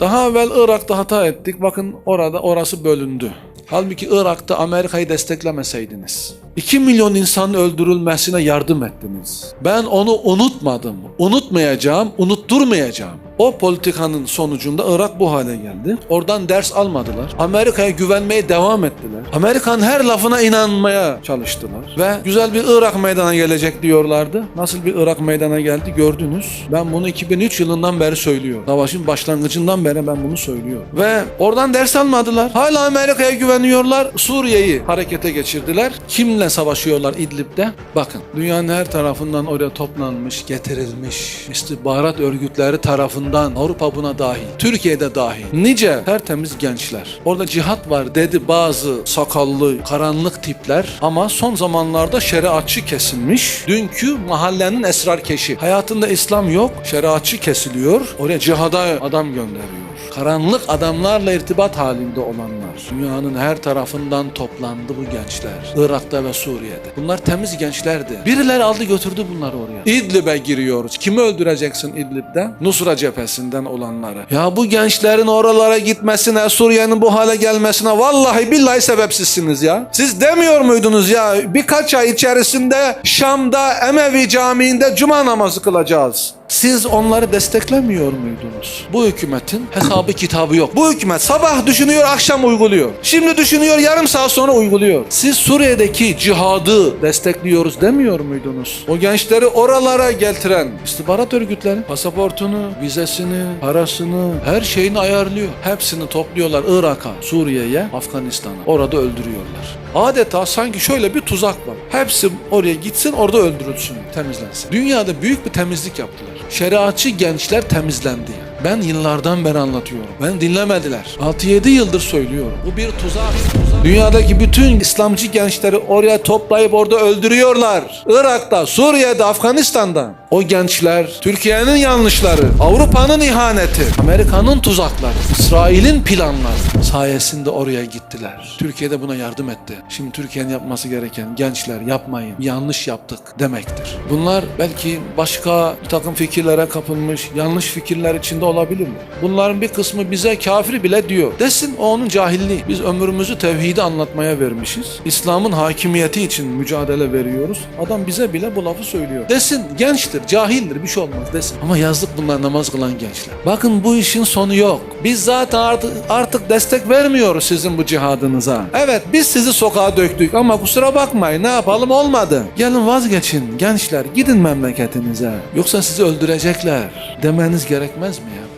Daha evvel Irak'ta hata ettik. Bakın orada orası bölündü. Halbuki Irak'ta Amerika'yı desteklemeseydiniz. 2 milyon insanın öldürülmesine yardım ettiniz. Ben onu unutmadım. Unutmayacağım, unutturmayacağım. O politikanın sonucunda Irak bu hale geldi. Oradan ders almadılar. Amerika'ya güvenmeye devam ettiler. Amerika'nın her lafına inanmaya çalıştılar. Ve güzel bir Irak meydana gelecek diyorlardı. Nasıl bir Irak meydana geldi gördünüz. Ben bunu 2003 yılından beri söylüyorum. Savaşın başlangıcından beri ben bunu söylüyorum. Ve oradan ders almadılar. Hala Amerika'ya güveniyorlar. Suriye'yi harekete geçirdiler. Kimle savaşıyorlar İdlib'de? Bakın dünyanın her tarafından oraya toplanmış, getirilmiş istihbarat örgütleri tarafından Avrupa buna dahil, Türkiye'de dahil. Nice tertemiz gençler. Orada cihat var dedi bazı sakallı, karanlık tipler ama son zamanlarda şeriatçı kesilmiş. Dünkü mahallenin esrarkeşi. Hayatında İslam yok, şeriatçı kesiliyor. Oraya cihada adam gönderiyor. Karanlık adamlarla irtibat halinde olanlar. Dünyanın her tarafından toplandı bu gençler. Irak'ta ve Suriye'de. Bunlar temiz gençlerdi. Birileri aldı götürdü bunları oraya. İdlib'e giriyoruz. Kimi öldüreceksin İdlib'de? Nusra cephesinden olanları. Ya bu gençlerin oralara gitmesine, Suriye'nin bu hale gelmesine vallahi billahi sebepsizsiniz ya. Siz demiyor muydunuz ya birkaç ay içerisinde Şam'da Emevi Camii'nde cuma namazı kılacağız. Siz onları desteklemiyor muydunuz? Bu hükümetin hesabı kitabı yok. Bu hükümet sabah düşünüyor, akşam uyguluyor. Şimdi düşünüyor, yarım saat sonra uyguluyor. Siz Suriye'deki cihadı destekliyoruz demiyor muydunuz? O gençleri oralara getiren istihbarat örgütleri pasaportunu, vizesini, parasını, her şeyini ayarlıyor. Hepsini topluyorlar Irak'a, Suriye'ye, Afganistan'a. Orada öldürüyorlar. Adeta sanki şöyle bir tuzak var. Hepsi oraya gitsin, orada öldürülsün, temizlensin. Dünyada büyük bir temizlik yaptılar. Şeriatçı gençler temizlendi. Ben yıllardan beri anlatıyorum. Ben dinlemediler. 6-7 yıldır söylüyorum. Bu bir tuzak. Dünyadaki bütün İslamcı gençleri oraya toplayıp orada öldürüyorlar. Irak'ta, Suriye'de, Afganistan'da. O gençler Türkiye'nin yanlışları, Avrupa'nın ihaneti, Amerika'nın tuzakları, İsrail'in planları sayesinde oraya gittiler. Türkiye'de buna yardım etti. Şimdi Türkiye'nin yapması gereken gençler yapmayın, yanlış yaptık demektir. Bunlar belki başka bir takım fikirlere kapılmış, yanlış fikirler içinde olabilir mi? Bunların bir kısmı bize kafir bile diyor. Desin o onun cahilliği. Biz ömrümüzü tevhidi anlatmaya vermişiz. İslam'ın hakimiyeti için mücadele veriyoruz. Adam bize bile bu lafı söylüyor. Desin gençtir, cahildir bir şey olmaz desin. Ama yazdık bunlar namaz kılan gençler. Bakın bu işin sonu yok. Biz zaten artık, artık destek vermiyoruz sizin bu cihadınıza. Evet biz sizi sokağa döktük ama kusura bakmayın ne yapalım olmadı. Gelin vazgeçin gençler gidin memleketinize. Yoksa sizi öldürecekler demeniz gerekmez mi ya?